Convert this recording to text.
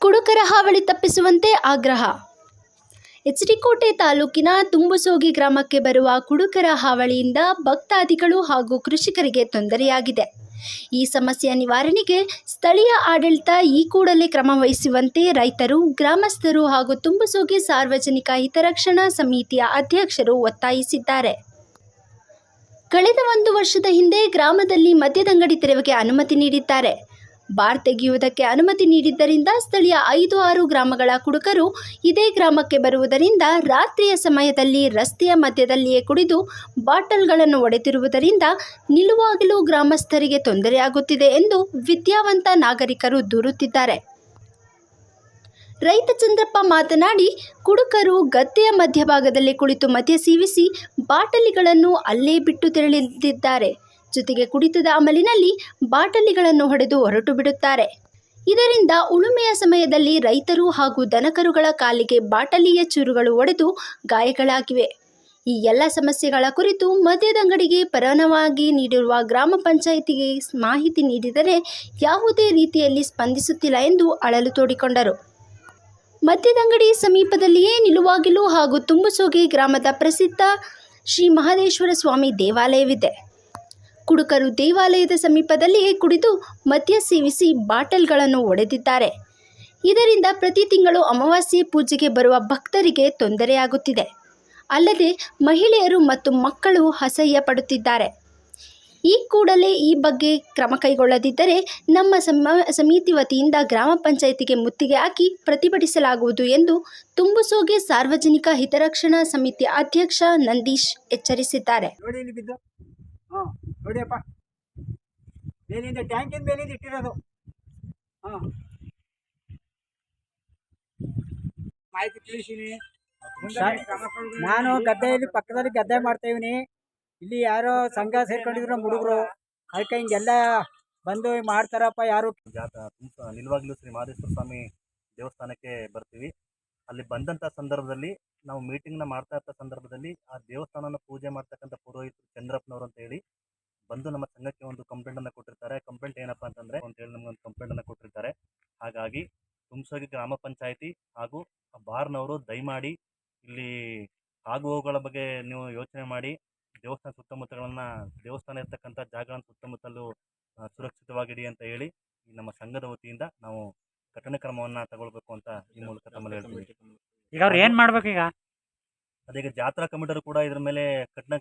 ಕುಡುಕರ ಹಾವಳಿ ತಪ್ಪಿಸುವಂತೆ ಆಗ್ರಹ. ಎಚ್ಡಿಕೋಟೆ ತಾಲೂಕಿನ ತುಂಬುಸೋಗಿ ಗ್ರಾಮಕ್ಕೆ ಬರುವ ಕುಡುಕರ ಹಾವಳಿಯಿಂದ ಭಕ್ತಾದಿಗಳು ಹಾಗೂ ಕೃಷಿಕರಿಗೆ ತೊಂದರೆಯಾಗಿದೆ. ಈ ಸಮಸ್ಯೆಯ ನಿವಾರಣೆಗೆ ಸ್ಥಳೀಯ ಆಡಳಿತ ಈ ಕೂಡಲೇ ಕ್ರಮ ವಹಿಸುವಂತೆ ರೈತರು, ಗ್ರಾಮಸ್ಥರು ಹಾಗೂ ತುಂಬುಸೋಗಿ ಸಾರ್ವಜನಿಕ ಹಿತರಕ್ಷಣಾ ಸಮಿತಿಯ ಅಧ್ಯಕ್ಷರು ಒತ್ತಾಯಿಸಿದ್ದಾರೆ. ಕಳೆದ ಒಂದು ವರ್ಷದ ಹಿಂದೆ ಗ್ರಾಮದಲ್ಲಿ ಮದ್ಯದಂಗಡಿ ತೆರವಿಗೆ ಅನುಮತಿ ನೀಡಿದ್ದಾರೆ. ಬಾರ್ ತೆಗೆಯುವುದಕ್ಕೆ ಅನುಮತಿ ನೀಡಿದ್ದರಿಂದ ಸ್ಥಳೀಯ ಐದು ಆರು ಗ್ರಾಮಗಳ ಕುಡುಕರು ಇದೇ ಗ್ರಾಮಕ್ಕೆ ಬರುವುದರಿಂದ ರಾತ್ರಿಯ ಸಮಯದಲ್ಲಿ ರಸ್ತೆಯ ಮಧ್ಯದಲ್ಲಿಯೇ ಕುಡಿದು ಬಾಟಲ್ಗಳನ್ನು ಒಡೆತಿರುವುದರಿಂದ ನಿಲುವಾಗಲು ಗ್ರಾಮಸ್ಥರಿಗೆ ತೊಂದರೆಯಾಗುತ್ತಿದೆ ಎಂದು ವಿದ್ಯಾವಂತ ನಾಗರಿಕರು ದೂರುತ್ತಿದ್ದಾರೆ. ರೈತ ಚಂದ್ರಪ್ಪ ಮಾತನಾಡಿ, ಕುಡುಕರು ಗದ್ದೆಯ ಮಧ್ಯಭಾಗದಲ್ಲಿ ಕುಳಿತು ಮದ್ಯ ಸೇವಿಸಿ ಬಾಟಲಿಗಳನ್ನು ಅಲ್ಲೇ ಬಿಟ್ಟು ತೆರಳಿದ್ದಾರೆ. ಜೊತೆಗೆ ಕುಡಿತದ ಅಮಲಿನಲ್ಲಿ ಬಾಟಲಿಗಳನ್ನು ಹೊಡೆದು ಹೊರಟು ಬಿಡುತ್ತಾರೆ. ಇದರಿಂದ ಉಳುಮೆಯ ಸಮಯದಲ್ಲಿ ರೈತರು ಹಾಗೂ ದನಕರುಗಳ ಕಾಲಿಗೆ ಬಾಟಲಿಯ ಚೂರುಗಳು ಒಡೆದು ಗಾಯಗಳಾಗಿವೆ. ಈ ಎಲ್ಲ ಸಮಸ್ಯೆಗಳ ಕುರಿತು ಮದ್ಯದಂಗಡಿಗೆ ಪರವಾನಗಿ ನೀಡಿರುವ ಗ್ರಾಮ ಪಂಚಾಯಿತಿಗೆ ಮಾಹಿತಿ ನೀಡಿದರೆ ಯಾವುದೇ ರೀತಿಯಲ್ಲಿ ಸ್ಪಂದಿಸುತ್ತಿಲ್ಲ ಎಂದು ಅಳಲು ತೋಡಿಕೊಂಡರು. ಮದ್ಯದಂಗಡಿ ಸಮೀಪದಲ್ಲಿಯೇ ನಿಲುವಾಗಿಲು ಹಾಗೂ ತುಂಬುಸೋಗಿ ಗ್ರಾಮದ ಪ್ರಸಿದ್ಧ ಶ್ರೀ ಮಹದೇಶ್ವರ ಸ್ವಾಮಿ ದೇವಾಲಯವಿದೆ. ಕುಡುಕರು ದೇವಾಲಯದ ಸಮೀಪದಲ್ಲಿಯೇ ಕುಡಿದು ಮದ್ಯ ಸೇವಿಸಿ ಬಾಟಲ್ಗಳನ್ನು ಒಡೆದಿದ್ದಾರೆ. ಇದರಿಂದ ಪ್ರತಿ ತಿಂಗಳು ಅಮಾವಾಸ್ಯೆ ಪೂಜೆಗೆ ಬರುವ ಭಕ್ತರಿಗೆ ತೊಂದರೆಯಾಗುತ್ತಿದೆ. ಅಲ್ಲದೆ ಮಹಿಳೆಯರು ಮತ್ತು ಮಕ್ಕಳು ಅಸಹ್ಯ ಪಡುತ್ತಿದ್ದಾರೆ. ಈ ಕೂಡಲೇ ಈ ಬಗ್ಗೆ ಕ್ರಮ ಕೈಗೊಳ್ಳದಿದ್ದರೆ ನಮ್ಮ ಸಮ, ಸಮಿತಿ ವತಿಯಿಂದ ಗ್ರಾಮ ಪಂಚಾಯಿತಿಗೆ ಮುತ್ತಿಗೆ ಹಾಕಿ ಪ್ರತಿಭಟಿಸಲಾಗುವುದು ಎಂದು ತುಂಬುಸೋಗೆ ಸಾರ್ವಜನಿಕ ಹಿತರಕ್ಷಣಾ ಸಮಿತಿ ಅಧ್ಯಕ್ಷ ನಂದೀಶ್ ಎಚ್ಚರಿಸಿದ್ದಾರೆ. ಹಾಂ ನೋಡಿಯಪ್ಪ. ಮೇಲಿಂದ ಟ್ಯಾಂಕಿನ ಮೇಲಿಂದ ಇಟ್ಟಿರೋದು. ಹಾಂ ಮಾಹಿತಿ ತಿಳಿಸೀನಿ ನಾನು ಗದ್ದೆಯಲ್ಲಿ ಪಕ್ಕದಲ್ಲಿ ಗದ್ದೆ ಮಾಡ್ತಾ ಇವ್ನಿ ಇಲ್ಲಿ ಯಾರೋ ಸಂಘ ಸೇರ್ಕೊಂಡಿದ್ರು ನಮ್ಮ ಹುಡುಗರು. ಅದಕ್ಕೆ ಹಿಂಗೆಲ್ಲ ಬಂದು ಮಾಡ್ತಾರಪ್ಪ ಯಾರು? ನಿಲ್ವಾಗ್ಲೂ ಶ್ರೀ ಮಹದೇಶ್ವರ ಸ್ವಾಮಿ ದೇವಸ್ಥಾನಕ್ಕೆ ಬರ್ತೀವಿ. ಅಲ್ಲಿ ಬಂದಂಥ ಸಂದರ್ಭದಲ್ಲಿ ನಾವು ಮೀಟಿಂಗ್ನ ಮಾಡ್ತಾ ಇರ್ತ ಸಂದರ್ಭದಲ್ಲಿ ಆ ದೇವಸ್ಥಾನನ ಪೂಜೆ ಮಾಡ್ತಕ್ಕಂಥ ಪುರೋಹಿತರು ಚಂದ್ರಪ್ಪನವರು ಅಂತ ಹೇಳಿ ಬಂದು ನಮ್ಮ ಸಂಘಕ್ಕೆ ಒಂದು ಕಂಪ್ಲೇಂಟ್ ಅನ್ನ ಕೊಟ್ಟಿರ್ತಾರೆ. ಕಂಪ್ಲೇಂಟ್ ಏನಪ್ಪಾ ಅಂತಂದ್ರೆ ಅಂತ ಹೇಳಿ ನಮ್ಗೆ ಒಂದು ಕಂಪ್ಲೇಂಟ್ ಅನ್ನ ಕೊಟ್ಟಿರ್ತಾರೆ. ಹಾಗಾಗಿ ತುಮಸೂಗಿ ಗ್ರಾಮ ಪಂಚಾಯತಿ ಹಾಗೂ ಬಾರ್ನವರು ದಯಮಾಡಿ ಇಲ್ಲಿ ಆಗು ಹೋಗುಗಳ ಬಗ್ಗೆ ನೀವು ಯೋಚನೆ ಮಾಡಿ, ದೇವಸ್ಥಾನ ಸುತ್ತಮುತ್ತಗಳನ್ನ ದೇವಸ್ಥಾನ ಇರ್ತಕ್ಕಂಥ ಜಾಗಗಳನ್ನ ಸುತ್ತಮುತ್ತಲು ಸುರಕ್ಷಿತವಾಗಿಡಿ ಅಂತ ಹೇಳಿ ನಮ್ಮ ಸಂಘದ ವತಿಯಿಂದ ನಾವು ಕಠಿಣ ಕ್ರಮವನ್ನ ತಗೊಳ್ಬೇಕು ಅಂತ ಈ ಮೂಲಕ ತಮ್ಮಲ್ಲಿ ಹೇಳ್ತೀವಿ ಈಗ ಅವ್ರು ಏನ್ ಮಾಡ್ಬೇಕು ಈಗ? ಅದೀಗ ಜಾತ್ರಾ ಕಮಿಟರು ಕೂಡ ಇದ್ರ ಮೇಲೆ ಕಠಿಣ